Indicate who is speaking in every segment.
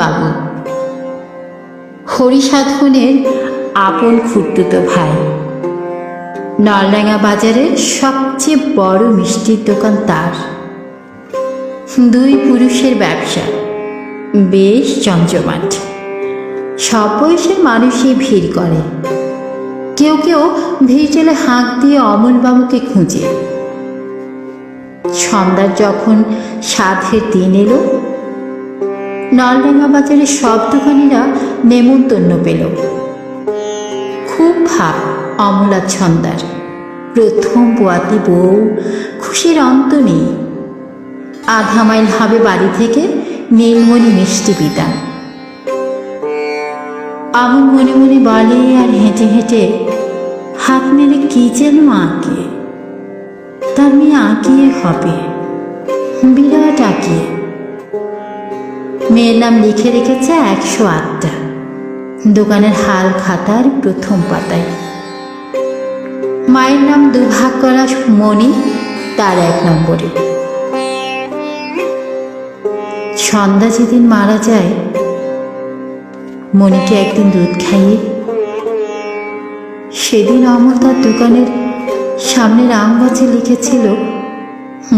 Speaker 1: বাবু। হরিসাধনের আপন খুঁড়তুতো ভাই। নলডাঙ্গা বাজারের সবচেয়ে বড় মিষ্টির দোকান তার। দুই পুরুষের ব্যবসা, বেশ জমজমাট সব বয়সের মানুষই ভিড় করে। কেউ কেউ ভিড় চলে হাঁক দিয়ে অমলবাবুকে খুঁজে। সন্ধ্যার যখন সাধের দিন এলো নলডাঙ্গা বাজারের সব দোকানিরা নেমন্তন্ন পেল। খুব ভাব অমলা ছন্দার। প্রথম পোয়াতি বউ, খুশির অন্ত নেই। আধা মাইল হবে বাড়ি থেকে, নীলমণি মিষ্টি বিতান আমন মনে মনে বলে আর হেঁটে হেঁটে, হাত মেরে কি যেন আঁকে? তার মেয়ে আঁকিয়ে হবে। বিরাট আঁকিয়ে। মেয়ের নাম লিখে রেখেছে একশো আটটা। দোকানের হাল খাতার প্রথম পাতায়। মায়ের নাম দুভাগ করা মণি, তার এক নম্বরে। সন্ধ্যা যেদিন মারা যায়, মণিকে একদিন দুধ খাইয়ে, সেদিন অমর তার দোকানের সামনের আম গাছে লিখেছিল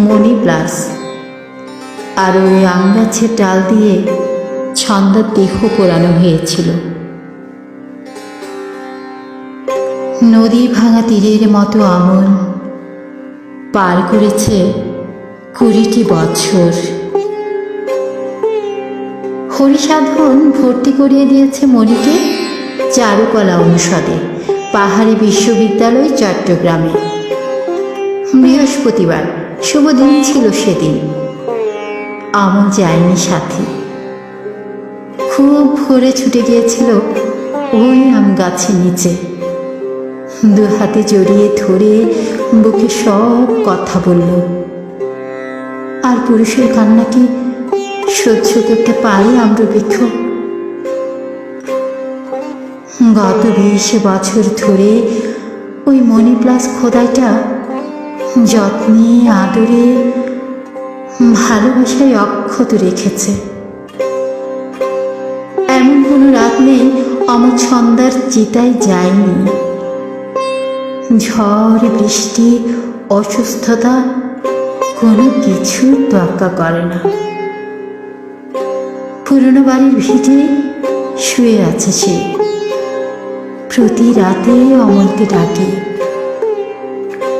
Speaker 1: মণি প্লাস। আর ওই আম গাছের ডাল দিয়ে ছন্দার দেহ পোড়ানো হয়েছিল। নদী ভাঙা তীরের মতো আমল পার করেছে কুড়িটি বছর। হরিসাধন ভর্তি করিয়ে দিয়েছে মণিকে চারুকলা অনুষদে, পাহাড়ি বিশ্ববিদ্যালয় চট্টগ্রামে। বৃহস্পতিবার, শুভ দিন ছিল সেদিন। আমল যায়নি সাথে। খুব ভোরে ছুটে গিয়েছিল ওই আম গাছের নিচে। দু হাতে জড়িয়ে ধরে বুকে সব কথা বলল। আর পুরুষের কান্না কি সহ্য করতে পারে আম্রবৃক্ষ গত বিশ বছর ধরে ওই মনি প্লাস খোদাইটা যত্নে, আদরে ভালোবাসায় অক্ষত রেখেছে। এমন কোনো রাত নেই আমার ছন্দার চিতায় যায়নি। ঝড়, বৃষ্টি, অসুস্থতা, কোনো কিছু তোয়াক্কা করে না। পুরনো বাড়ির ভিটে শুয়ে আছে সে। প্রতি রাতে অমলকে ডাকে।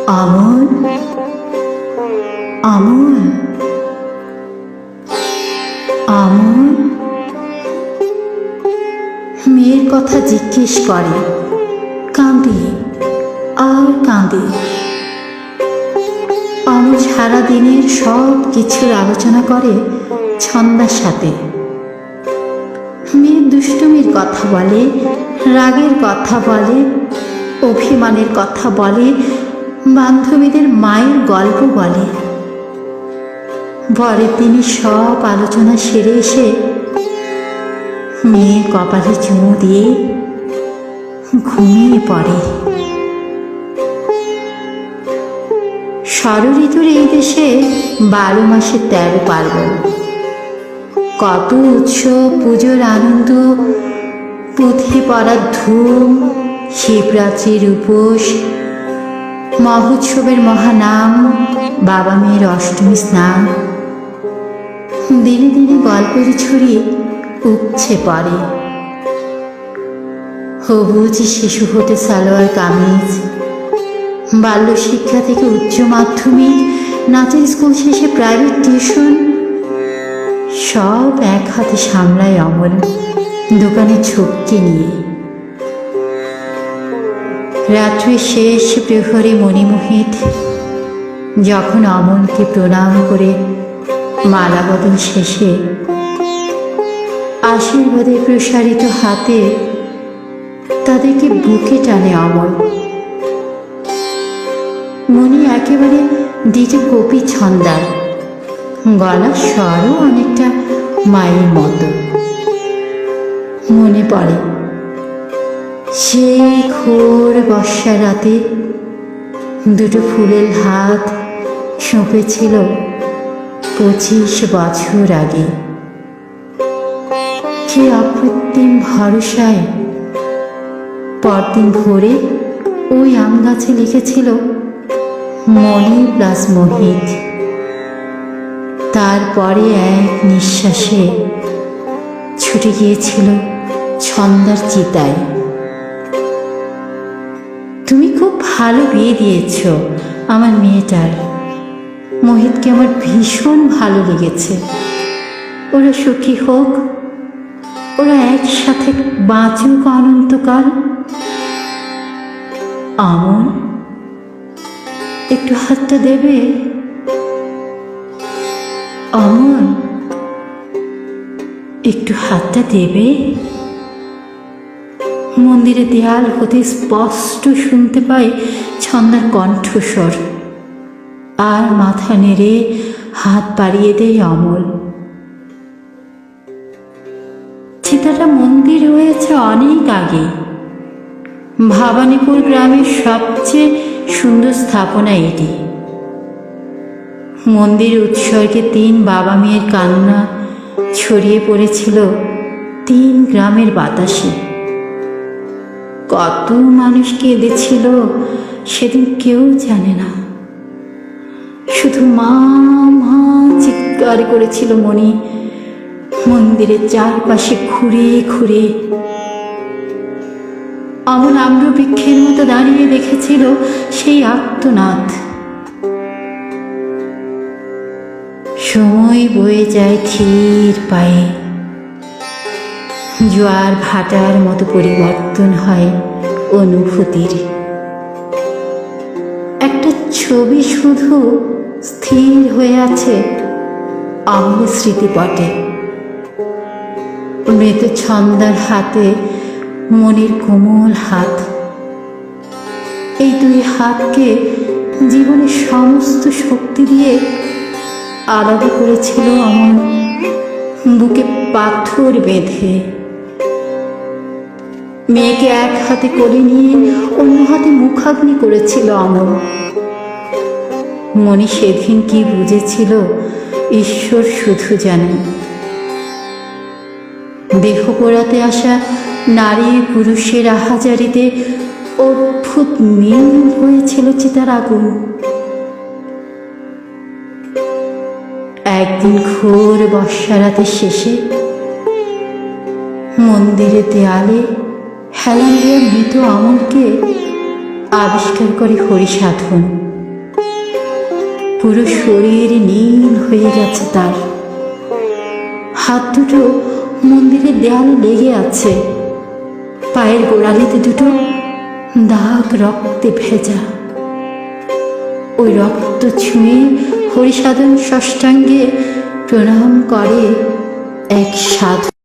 Speaker 1: অমল অমল অমল মেয়ের কথা জিজ্ঞেস করে। কাঁদে, আর কাঁদে। অমল সারা দিনের সব কিছুর আলোচনা করে ছন্দার সাথে। মেয়ের দুষ্টুমির কথা বলে, রাগের কথা বলে, অভিমানের কথা বলে, বান্ধবীদের মায়ের গল্প বলে। পরের দিনই সব আলোচনা সেরে এসে মেয়ে কপালে চুমু দিয়ে ঘুমিয়ে পড়ে। ষড় ঋতুর এই দেশে বারো মাসে তেরো পার্বণ। কত উৎসব, পুজোর আনন্দ, পুঁথি পড়ার ধুম, শিবরাত্রির উপোস, মহোৎসবের মহানাম, বাবা মেয়ের অষ্টমী স্নান। দিনে দিনে গল্পের ছড়ি উপছে পড়ে। সবুজ শিশু হতে সালোয়ার কামিজ, বাল্য শিক্ষা থেকে উচ্চ মাধ্যমিক নাচের স্কুল শেষে প্রাইভেট টিউশন সব এক হাতে সামলায় অমল দোকানে ঝুঁককে নিয়ে। রাত্রে শেষ প্রহরে মণিমোহিত, যখন অমনকে প্রণাম করে মালা বদল শেষে আশীর্বাদে প্রসারিত হাতে তাদেরকে বুকে টানে অমল মনি একেবারে দ্বিজ কপি ছন্দার গলার স্বরও অনেকটা মায়ের মতো। মনে পড়ে সেই ঘোর বর্ষা রাতে দুটো ফুলের হাত সঁপেছিল পঁচিশ বছর আগে। কি অকৃত্রিম ভরসায় পরদিন ভোরে ওই আম গাছে লিখেছিল মনি প্লাস মোহিত। তারপরে এক নিঃশ্বাসে ছুটে গিয়েছিল ছন্দার চিতায়। তুমি খুব ভালো বিয়ে দিয়েছ আমার মেয়েটার। মোহিতকে আমার ভীষণ ভালো লেগেছে। ওরা সুখী হোক, ওরা একসাথে বাঁচুক অনন্তকাল। আমন, একটু হাতটা দেবে? অমন একটু হাতটা দেবে? মন্দিরে দেয়াল হতে স্পষ্ট শুনতে পাই ছন্দার কণ্ঠস্বর। আর মাথা নেড়ে হাত বাড়িয়ে দেয় অমল। চিতাটা মন্দির হয়েছে অনেক আগে। ভাবানীপুর গ্রামের সবচেয়ে সুন্দর স্থাপনা এটি। মন্দির উৎসর্গে তিন বাবা মেয়ের কান্না ছড়িয়ে পড়েছিল তিন গ্রামের বাতাসে। কত মানুষ কেঁদেছিল সেদিন কেউ জানে না। শুধু মা মা চিৎকার করেছিল মণি। মন্দিরের চারপাশে ঘুরে ঘুরে। আম্র বৃক্ষের মতো দাঁড়িয়ে দেখেছিল সেই আত্মনাথ। সময় বয়ে যায় ধীর পায়ে। জোয়ার ভাটার মতো পরিবর্তন হয় অনুভূতির। একটা ছবি শুধু স্থির হয়ে আছে অমল স্মৃতিপটে মৃত ছন্দার হাতে মনের কোমল হাত। এই দুই হাতকে জীবনের সমস্ত শক্তি দিয়ে আলাদা করেছিল আমার বুকে পাথর বেঁধে। মেয়েকে এক হাতে করে নিয়ে অন্য হাতে মুখাগ্নি করেছিল অমর মনে সেদিন কি বুঝেছিল? ঈশ্বর শুধু জানেন। দেহ পোড়াতে আসা নারী পুরুষের আহাজারিতে অদ্ভুত মিল হয়েছিল চিতার আগুন। একদিন ঘোর বর্ষারাতের শেষে মন্দিরের দেয়ালে হেলান দেওয়া মৃত আমলকে আবিষ্কার করে হরিসাধন। পুরো শরীর নীল হয়ে গেছে তার। হাত দুটো মন্দিরের দেয়ালে লেগে আছে। পায়ের গোড়ালিতে দুটো দাগ রক্তে ভেজা। ওই রক্ত ছুঁয়ে হরিসাধন ষষ্ঠাঙ্গে প্রণাম করে এক সাধু।